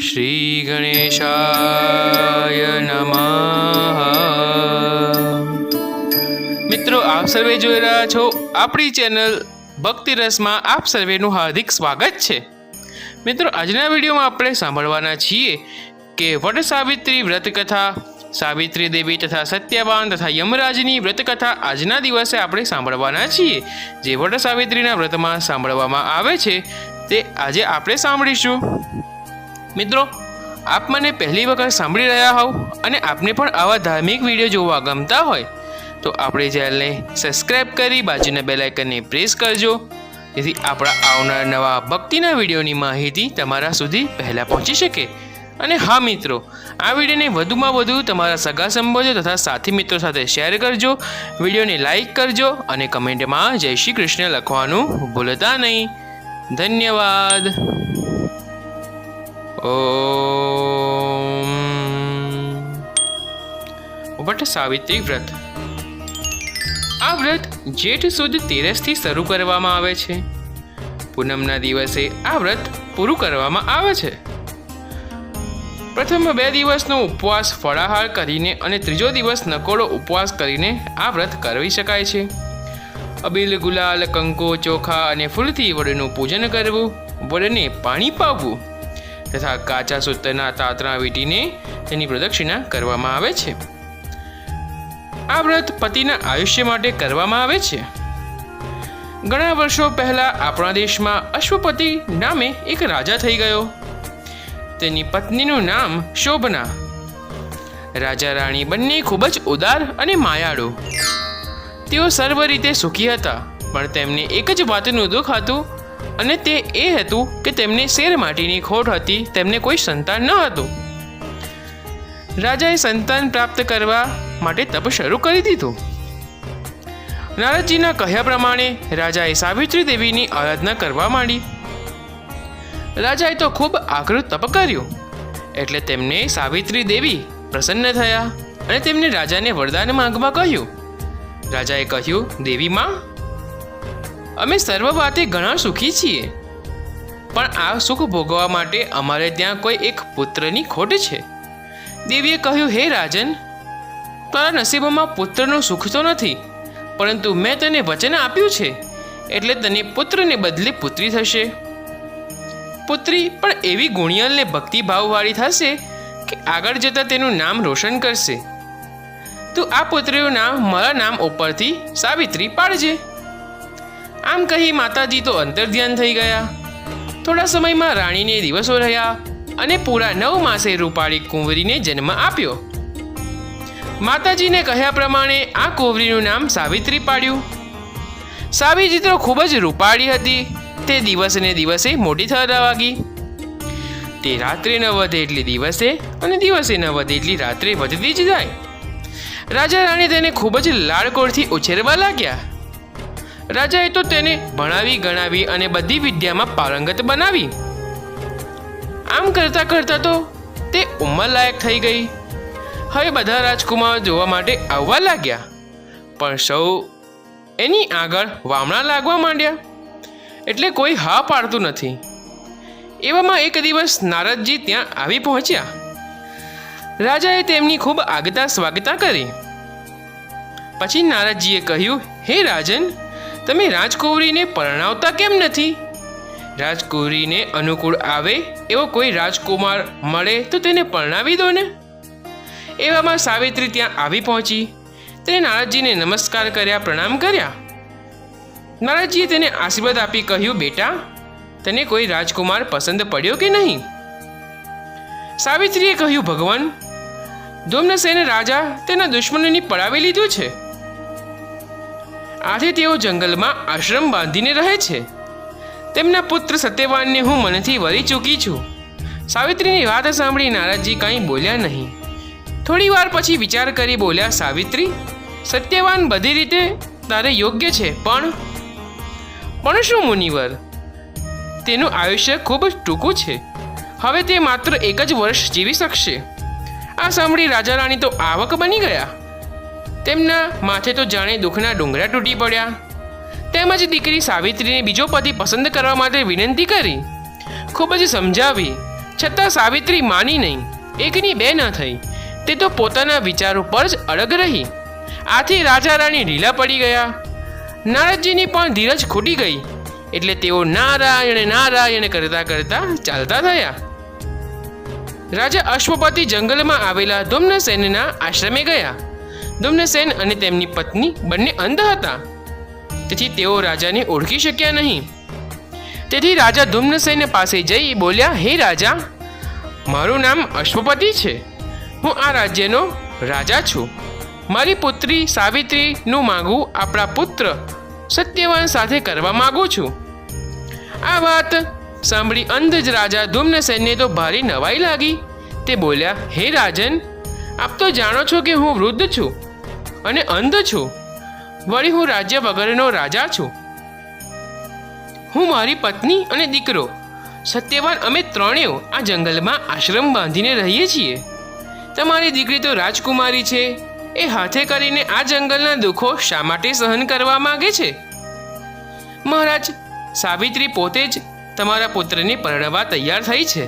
શ્રી ગણેશાય નમઃ. મિત્રો, આપ સર્વે જોઈ રહ્યા છો આપણી ચેનલ ભક્તિ રસમાં આપ સર્વેનું હાર્દિક સ્વાગત છે. મિત્રો, આજના વિડીયોમાં આપણે સાંભળવાના છીએ કે વટ સાવિત્રી વ્રત કથા સાવિત્રી દેવી તથા સત્યવાન તથા યમરાજની વ્રત કથા આજના દિવસે આપણે સાંભળવાના છીએ. જે વટ સાવિત્રીના વ્રતમાં સાંભળવામાં આવે છે, તે આજે આપણે સાંભળીશું. મિત્રો, આપ મને પહેલી વખત સાંભળી રહ્યા હોવ અને આપને પણ આવા ધાર્મિક વીડિયો જોવા ગમતા હોય, તો આપણે ચેનલને સબસ્ક્રાઈબ કરી બાજુના બેલ આઇકનને પ્રેસ કરજો. જેથી આપણા આવનાર નવા ભક્તિના વિડીયોની માહિતી તમારા સુધી પહેલાં પહોંચી શકે. અને હા મિત્રો, આ વિડીયોને વધુમાં વધુ તમારા સગા સંબંધો તથા સાથી મિત્રો સાથે શેર કરજો, વિડીયોને લાઈક કરજો અને કમેન્ટમાં જય શ્રી કૃષ્ણ લખવાનું ભૂલતા નહીં. ધન્યવાદ. ઓમ. વટ સાવિત્રી વ્રત. આ વ્રત જેઠ સુદ તેરસથી શરૂ કરવામાં આવે છે. પૂનમના દિવસે આ વ્રત પૂરું કરવામાં આવે છે. પ્રથમ બે દિવસનો ઉપવાસ ફળાહાર કરીને અને ત્રીજો દિવસ નકોડો ઉપવાસ કરીને આ વ્રત કરવી શકાય છે. અબીલ ગુલાલ કંકો ચોખા અને ફૂલથી વડનું પૂજન કરવું, વડને પાણી પાવવું તથા કાચા સૂતરના તાતરા વીટીને તેની પ્રદક્ષિણા કરવામાં આવે છે. આ વ્રત પતિના આયુષ્ય માટે કરવામાં આવે છે. ઘણા વર્ષો પહેલા આપણા દેશમાં અશ્વપતિ નામે એક રાજા થઈ ગયો. તેની પત્નીનું નામ શોભના. રાજા રાણી બંને ખૂબ જ ઉદાર અને માયાળુ. તેઓ સર્વ રીતે સુખી હતા, પણ તેમને એક જ વાતનું દુઃખ હતું અને તે એ હતું કે તેમને શેર માટીની ખોટ હતી, તેમને કોઈ સંતાન ન હતું. રાજાએ સંતાન પ્રાપ્ત કરવા માટે તપ શરૂ કરી દીધું. નારદજીના કહ્યા પ્રમાણે રાજાએ સાવિત્રી દેવીની આરાધના કરવા માંડી. રાજાએ તો ખૂબ આકૃત તપ કર્યું, એટલે તેમને સાવિત્રી દેવી પ્રસન્ન થયા અને તેમને રાજાને વરદાન માંગવા કહ્યું. રાજાએ કહ્યું, દેવી માં અમે સર્વ વાતે ઘણા સુખી છીએ. પણ આ સુખ ભોગવવા માટે અમારે ત્યાં કોઈ એક પુત્રની ખોટ છે. દેવીએ કહ્યું, હે રાજન, તારા નસીબમાં પુત્રનું સુખ તો નથી, પરંતુ મેં તને વચન આપ્યું છે, એટલે તને પુત્રને બદલે પુત્રી થશે. પુત્રી પણ એવી ગુણિયલ ને ભક્તિભાવવાળી થશે કે આગળ જતાં તેનું નામ રોશન કરશે. તું આ પુત્રીનું નામ મારા નામ ઉપરથી સાવિત્રી પાડજે. આમ કહી માતાજી તો અંતર્ધ્યાન થઈ ગયા. થોડા સમયમાં રાણીને દિવસો રહ્યા અને પૂરા નવ માસે રૂપાળી કુંવરીને જન્મ આપ્યો. માતાજીને કહ્યા પ્રમાણે આ કુંવરીનું નામ સાવિત્રી પાડ્યું. સાવિત્રી તો ખૂબ જ રૂપાળી હતી. તે દિવસને દિવસે મોટી થવા લાગી. તે રાત્રે ન વધે એટલી દિવસે અને દિવસે ન વધે એટલી રાત્રે વધતી જ જાય. રાજા રાણી તેને ખૂબ જ લાડકોળથી ઉછેરવા લાગ્યા. રાજાએ તો તેને ભણાવી, ગણાવી અને બધી વિદ્યામાં પારંગત બનાવી. આમ કરતાં કરતાં તો તે ઉંમરલાયક થઈ ગઈ. હવે બધા રાજકુમાર જોવા માટે આવવા લાગ્યા. પણ સૌ એની આગળ વામણા લાગવા માંડ્યા. એટલે કોઈ હા પાડતું નથી. એવામાં એક દિવસ નારદજી ત્યાં આવી પહોંચ્યા. રાજાએ તેમની ખૂબ આગતા સ્વાગતા કરી. પછી નારદજીએ કહ્યું, હે રાજન તમે રાજકુંવરીને પરણાવતા કેમ નથી? રાજકુંવરીને અનુકૂળ આવે એવો કોઈ રાજકુમાર મળે તો તેને પરણાવી દો ને. એવામાં સાવિત્રી ત્યાં આવી પહોંચી. તેને નારદજીને નમસ્કાર કર્યા, પ્રણામ કર્યા. નારદજીએ તેને આશીર્વાદ આપી કહ્યું, બેટા, તને કોઈ રાજકુમાર પસંદ પડ્યો કે નહીં? સાવિત્રીએ કહ્યું, ભગવાન ધૂમ્રસેન રાજા તેના દુશ્મનોની પડાવી લીધું છે. આથી તેઓ જંગલમાં આશ્રમ બાંધીને રહે છે. તેમના પુત્ર સત્યવાનને હું મનથી વરી ચૂકી છું. સાવિત્રીની વાત સાંભળી નારદજી કાંઈ બોલ્યા નહીં. થોડી વાર પછી વિચાર કરી બોલ્યા, સાવિત્રી, સત્યવાન બધી રીતે તારે યોગ્ય છે, પણ પણ શું મુનિવર? તેનું આયુષ્ય ખૂબ ટૂંકું છે. હવે તે માત્ર એક જ વર્ષ જીવી શકશે. આ સાંભળી રાજા રાણી તો આવક બની ગયા. તેમના માથે તો જાણે દુઃખના ડુંગરા તૂટી પડ્યા. તેમજ દીકરી સાવિત્રીને બીજો પતિ પસંદ કરવા માટે વિનંતી કરી. ખૂબ જ સમજાવી. છતાં સાવિત્રી માની નહીં. એકની બે ન થઈ. તે તો પોતાના વિચારો પર જ અડગ રહી. આથી રાજા રાણી ઢીલા પડી ગયા. નારદજીની પણ ધીરજ ખૂટી ગઈ. એટલે તેઓ નારાયણ નારાયણ કરતા કરતા ચાલતા થયા. રાજા અશ્વપતિ જંગલમાં આવેલા ધુમ્નસેનના આશ્રમે ગયા. ધુમ્નસેન અને તેમની પત્ની બંને અંધ હતા. તેથી તેઓ રાજાને ઓળખી શક્યા નહીં. તેથી રાજા ધુમ્નસેન પાસે જઈ બોલ્યા, હે રાજા, મારું નામ અશ્વપતિ છે. હું આ રાજ્યનો રાજા છું. મારી પુત્રી સાવિત્રીનું માગું આપણા પુત્ર સત્યવાન સાથે કરવા માગું છું. આ વાત સાંભળી અંધ જ રાજા ધુમ્નસેનને તો ભારે નવાઈ લાગી. તે બોલ્યા, હે રાજન, આપ તો જાણો છો કે હું વૃદ્ધ છું. અને અંધ છું. વળી હું રાજ્ય વગરનો રાજા છું. હું મારી પત્ની અને દીકરો. સત્યવાન અમે ત્રણેય આ જંગલમાં આશ્રમ બાંધીને રહીએ છીએ. તમારી દીકરી તો રાજકુમારી છે. એ હાથે કરીને આ જંગલના દુઃખો શા માટે સહન કરવા માગે છે? મહારાજ, સાવિત્રી પોતે જ તમારા પુત્રને પરણવા તૈયાર થઈ છે.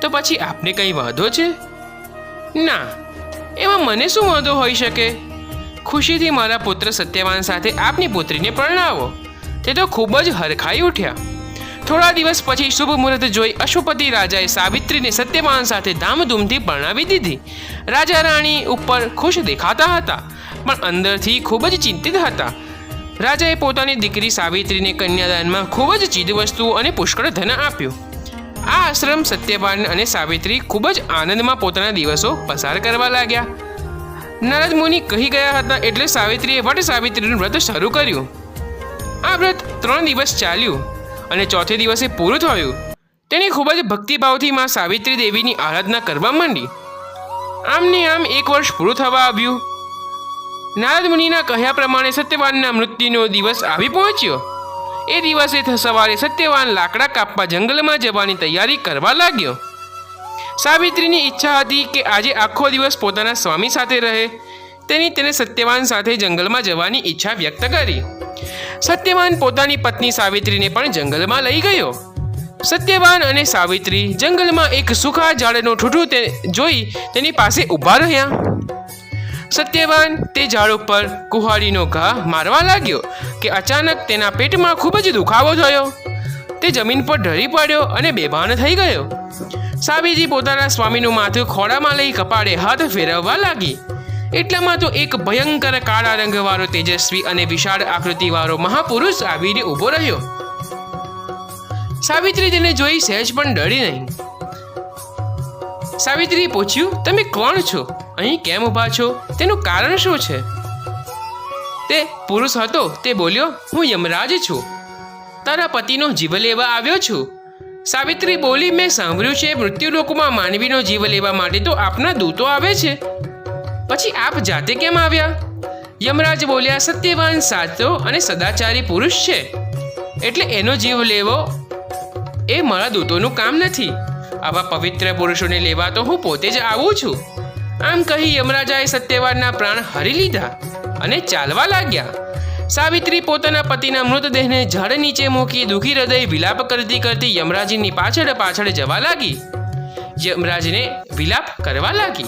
તો પછી આપને કંઈ વાંધો છે? ના, એમાં મને શું વાંધો હોઈ શકે? ખુશીથી મારા પુત્ર સત્યવાન સાથે આપની પુત્રીને પરણાવો. તે તો ખૂબ જ હરખાઈ ઉઠ્યા. થોડા દિવસ પછી શુભ મુહૂર્ત જોઈ અશ્વપતિ રાજાએ સાવિત્રીને સત્યવાન સાથે ધામધૂમથી પરણાવી દીધી. રાજા રાણી ઉપર ખુશ દેખાતા હતા, પણ અંદરથી ખૂબ જ ચિંતિત હતા. રાજાએ પોતાની દીકરી સાવિત્રીને કન્યાદાનમાં ખૂબ જ ચીજવસ્તુઓ અને પુષ્કળ ધન આપ્યું. આ આશ્રમ સત્યવાન અને સાવિત્રી ખૂબ જ આનંદમાં પોતાના દિવસો પસાર કરવા લાગ્યા. નારદ મુનિ કહી ગયા હતા એટલે સાવિત્રીએ વટ સાવિત્રીનું વ્રત શરૂ કર્યું. આ વ્રત ત્રણ દિવસ ચાલ્યું અને ચોથે દિવસે પૂરું થયું. તેની ખૂબ જ ભક્તિભાવથી માં સાવિત્રી દેવીની આરાધના કરવા માંડી. આમને આમ એક વર્ષ પૂરું થવા આવ્યું. નારદ મુનિના કહ્યા પ્રમાણે સત્યવાનના મૃત્યુનો દિવસ આવી પહોંચ્યો. એ દિવસે સવારે સત્યવાન લાકડા કાપવા જંગલમાં જવાની તૈયારી કરવા લાગ્યો. સાવિત્રીની ઈચ્છા હતી કે આજે આખો દિવસ પોતાના સ્વામી સાથે રહે. તેની તેને સત્યવાન સાથે જંગલમાં જવાની ઈચ્છા વ્યક્ત કરી. સત્યવાન પોતાની પત્ની સાવિત્રીને પણ જંગલમાં લઈ ગયો. સત્યવાન અને સાવિત્રી જંગલમાં એક સુખા ઝાડનું ઠૂઠું તે જોઈ તેની પાસે ઊભા રહ્યા. સત્યવાન તે ઝાડ ઉપર કુહાડીનો ઘા મારવા લાગ્યો કે અચાનક તેના પેટમાં ખૂબ જ દુખાવો થયો. તે જમીન પર ઢળી પડ્યો અને બેભાન થઈ ગયો. સાબીજી પોતાના સ્વામીનું માથું ખોળામાં લઈ કપાળે હાથ ફેરવવા લાગી. એટલામાં તો એક ભયંકર કાળા રંગવાળો તેજસ્વી અને વિશાળ આકૃતિવાળો મહાપુરુષ આવીને ઊભો રહ્યો. સાવિત્રી તેને જોઈ સહેજ પણ ડરી નહીં. સાવિત્રીએ પૂછ્યું, તમે કોણ છો? અહીં કેમ ઊભા છો? તેનું કારણ શું છે? તે પુરુષ હતો. તે બોલ્યો, હું યમરાજ છું. તારા પતિનો જીવ લેવા આવ્યો છું. સાવિત્રી બોલી, મેં સાંભળ્યું છે મૃત્યુલોકમાં માનવીનો જીવ લેવા માટે તો આપના દૂતો આવે છે. પછી આપ જાતે કેમ આવ્યા? યમરાજ બોલ્યા, સત્યવાન, સાચો અને સદાચારી પુરુષ છે. એટલે એનો જીવ લેવો એ મારા દૂતોનું કામ નથી. આવા પવિત્ર પુરુષોને લેવા તો હું પોતે જ આવું છું. આમ કહી યમરાજાએ સત્યવાનના પ્રાણ હરી લીધા અને ચાલવા લાગ્યા. સાવિત્રી પોતાના પતિના મૃતદેહને ઝાડ નીચે મૂકી દુઃખી હૃદય વિલાપ કરતી કરતી યમરાજની પાછળ પાછળ જવા લાગી. યમરાજને વિલાપ કરવા લાગી.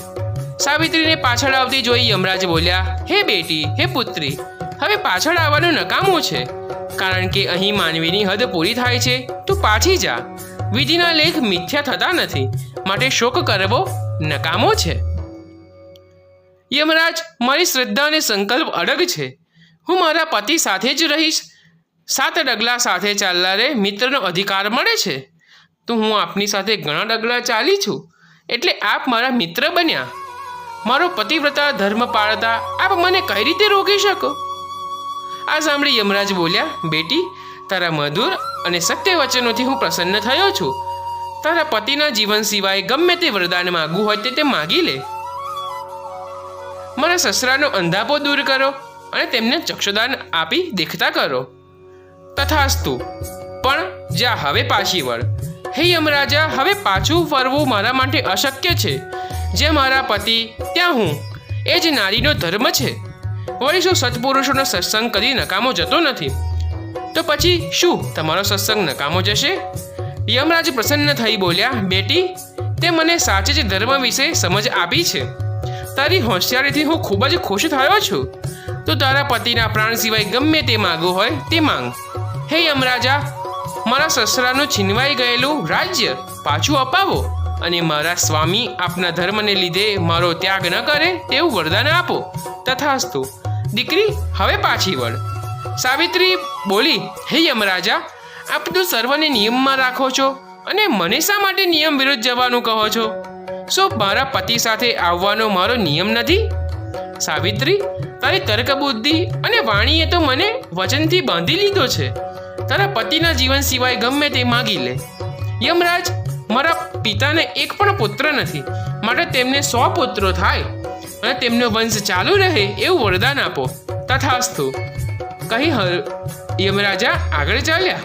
સાવિત્રીને પાછળ આવતી જોઈ યમરાજ બોલ્યા, હે બેટી, હે પુત્રી, હવે પાછળ આવવાનું નકામું છે. કારણ કે અહીં માનવીની હદ પૂરી થાય છે. તું પાછી જા. વિધિના લેખ મિથ્યા થતા નથી. માટે શોક કરવો નકામો છે. યમરાજ મારી શ્રદ્ધા અને સંકલ્પ અડગ છે. હું મારા પતિ સાથે જ રહીશ. સાત ડગલા સાથે ચાલનારે મિત્રનો અધિકાર મળે છે. તો હું આપની સાથે ઘણા ડગલા ચાલી છું. એટલે આપ મારા મિત્ર બન્યા. મારો પતિવ્રતા ધર્મ પાળતા આપ મને કઈ રીતે રોકી શકો? આ સાંભળી યમરાજ બોલ્યા, બેટી, તારા મધુર અને સત્ય વચનોથી હું પ્રસન્ન થયો છું. તારા પતિના જીવન સિવાય ગમે તે વરદાન માગવું હોય તે માગી લે. મારા સસરાનો અંધાપો દૂર કરો. અને તેમને ચક્ષુદાન આપી દેખતા કરો. તથાસ્તુ, પણ જા હવે પાછી વળ. હે યમરાજા, હવે પાછું ફરવું મારા માટે અશક્ય છે. જે મારા પતિ, ત્યાં હું. એ જ નારીનો ધર્મ છે. વળી શું સત્પુરુષોનો સત્સંગ કદી નકામો જતો નથી? તો પછી શું તમારો સત્સંગ નકામો જશે? યમરાજ પ્રસન્ન થઈ બોલ્યા, બેટી, તે મને સાચે જ ધર્મ વિશે સમજ આપી છે. તારી હોશિયારીથી હું ખૂબ જ ખુશ થયો છું. તો તારા પતિના પ્રાણ સિવાય ગમે તે માગવું હોય તે માંગ. હે યમરાજા, મારા સસરાનું છીનવાઈ ગયેલું રાજ્ય પાછું અપાવો અને મારા સ્વામી આપના ધર્મને લીધે મારો ત્યાગ ન કરે તેવું વરદાન આપો. તથાસ્તુ, દીકરી, હવે પાછી વળ. સાવિત્રી, બોલી, હે યમરાજા, આપ તો સર્વને નિયમમાં રાખો છો અને મને શા માટે નિયમ વિરુદ્ધ જવાનું કહો છો? શું મારા પતિ સાથે આવવાનો મારો નિયમ નથી? સાવિત્રી તારી તર્ક બુદ્ધિ અને વાણીએ તો મને વચનથી બાંધી લીધો છે. તારા પતિના જીવન સિવાય ગમે તે માગી લે. યમરાજ, મારા પિતાને એક પણ પુત્ર નથી. માટે તેમને સો પુત્રો થાય. અને તેમનો વંશ ચાલુ રહે એવું વરદાન આપો. તથાસ્તુ. કહી હર યમરાજા આગળ ચાલ્યા.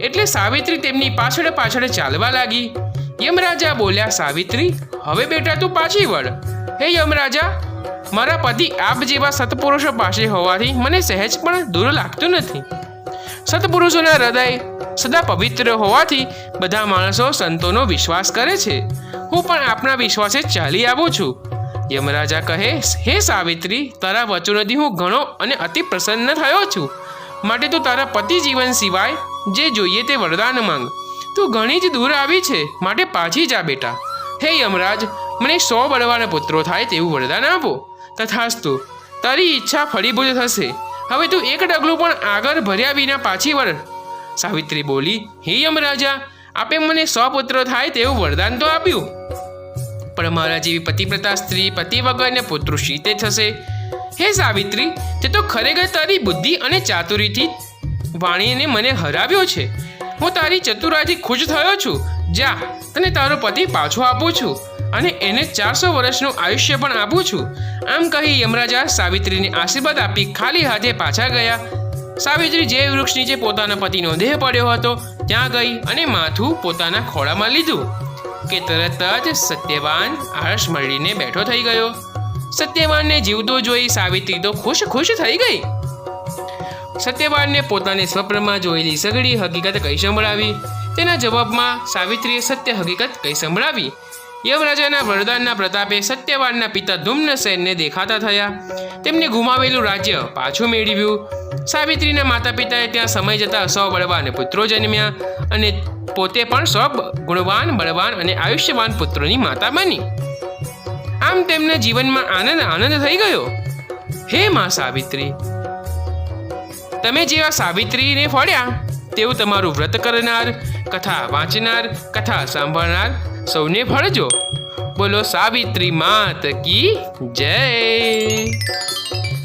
એટલે સાવિત્રી તેમની પાછળ પાછળ ચાલવા લાગી. યમરાજા બોલ્યા, સાવિત્રી, હવે બેટા તું પાછી વળ. હે યમરાજા મારા પતિ આપ જેવા સત્પુરુષો પાસે હોવાથી મને સહેજ પણ દૂર લાગતું નથી. સત્પુરુષોના હૃદય સદા પવિત્ર હોવાથી બધા માણસો સંતોનો વિશ્વાસ કરે છે. હું પણ આપના વિશ્વાસે ચાલી આવું છું. યમરાજા કહે, હે સાવિત્રી, તારા વચનોથી હું ઘણો અને અતિ પ્રસન્ન થયો છું. માટે તું તારા પતિ જીવન સિવાય જે જોઈએ તે વરદાન માંગ. તું ઘણી જ દૂર આવી છે, માટે પાછી જા બેટા. હે યમરાજ, મને સો બળવાના પુત્રો થાય તેવું વરદાન આપો. તથાસ્તુ. તારી ઈચ્છા ફળીભૂત થશે. હવે તું એક ડગલું પણ આગળ ભર્યા વિના પાછી વળ. સાવિત્રી બોલી, હે યમરાજા, આપે મને સો પુત્રો થાય તેવું વરદાન તો આપ્યું. પણ મારા જેવી પતિપ્રતા સ્ત્રી પતિ વગરને પુત્રો શીતે થશે. હે સાવિત્રી, તે તો ખરેખર તારી બુદ્ધિ અને ચાતુરીથી વાણીને મને હરાવ્યો છે. હું તારી ચતુરાથી ખુશ થયો છું. જા તને તારો પતિ પાછો આપું છું. અને એને ચારસો વર્ષનું આયુષ્ય પણ આપું છું. આમ કહી યમરાજા સાવિત્રીને આશીર્વાદ આપી ખાલી હાથે પાછા ગયા. સાવિત્રી જે વૃક્ષ નીચે પોતાના પતિનો દેહ પડ્યો હતો, ત્યાં ગઈ અને માથું પોતાના ખોળામાં લીધું. કે તરત જ સત્યવાન આળસ મળીને બેઠો થઈ ગયો. સત્યવાનને જીવતો જોઈ સાવિત્રી તો ખુશ ખુશ થઈ ગઈ. સત્યવાનને પોતાને સ્વપ્નમાં જોયેલી સઘળી હકીકત કઈ સંભળાવી. તેના જવાબમાં સાવિત્રીએ સત્ય હકીકત કહી સંભળાવી. યવરાજાના વરદાનના પ્રતાપે સત્યવાનના પિતા ધૂમ્નસેનને દેખાતા થયા. તેમને ગુમાવેલું રાજ્ય પાછું મેળવ્યું. સાવિત્રીના માતા પિતાએ ત્યાં સમય જતાં સો બળવાન પુત્રો જન્મ્યા અને પોતે પણ સો ગુણવાન, બળવાન અને આયુષ્યવાન પુત્રોની માતા બની. આમ તેમના જીવનમાં આનંદ આનંદ થઈ ગયો. હે માં સાવિત્રી! તમે જેવા સાવિત્રીને ફળ્યા તેવું તમારું વ્રત કરનાર કથા વાંચનાર, કથા સાંભળનાર સૌને ફળજો બોલો સાવિત્રી માત કી જય.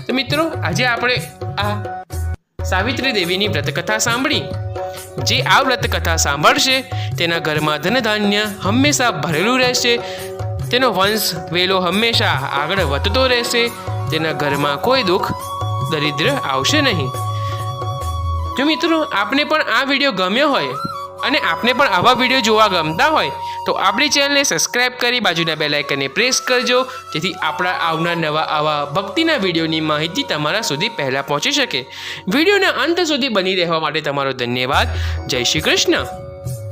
તો મિત્રો, આજે આપણે આ સાવિત્રી દેવીની વ્રતકથા સાંભળી. જે આ વ્રતકથા સાંભળશે, તેના ઘરમાં ધન ધાન્ય હંમેશા ભરેલું રહેશે. તેનો વંશ વેલો હંમેશા આગળ વધતો રહેશે. તેના ઘરમાં કોઈ દુઃખ, દરિદ્ર આવશે નહીં. જો મિત્રો, આપને પણ આ વીડિયો ગમ્યો હોય અને આપને પણ આવા વીડિયો જોવા ગમતા હોય, તો આપણી ચેનલને સબસ્ક્રાઇબ કરી બાજુના બેલાઇકનને પ્રેસ કરજો, જેથી આપણા આવનાર નવા આવા ભક્તિના વિડીયોની માહિતી તમારા સુધી પહેલાં પહોંચી શકે. વિડીયોના અંત સુધી બની રહેવા માટે તમારો ધન્યવાદ. જય શ્રી કૃષ્ણ.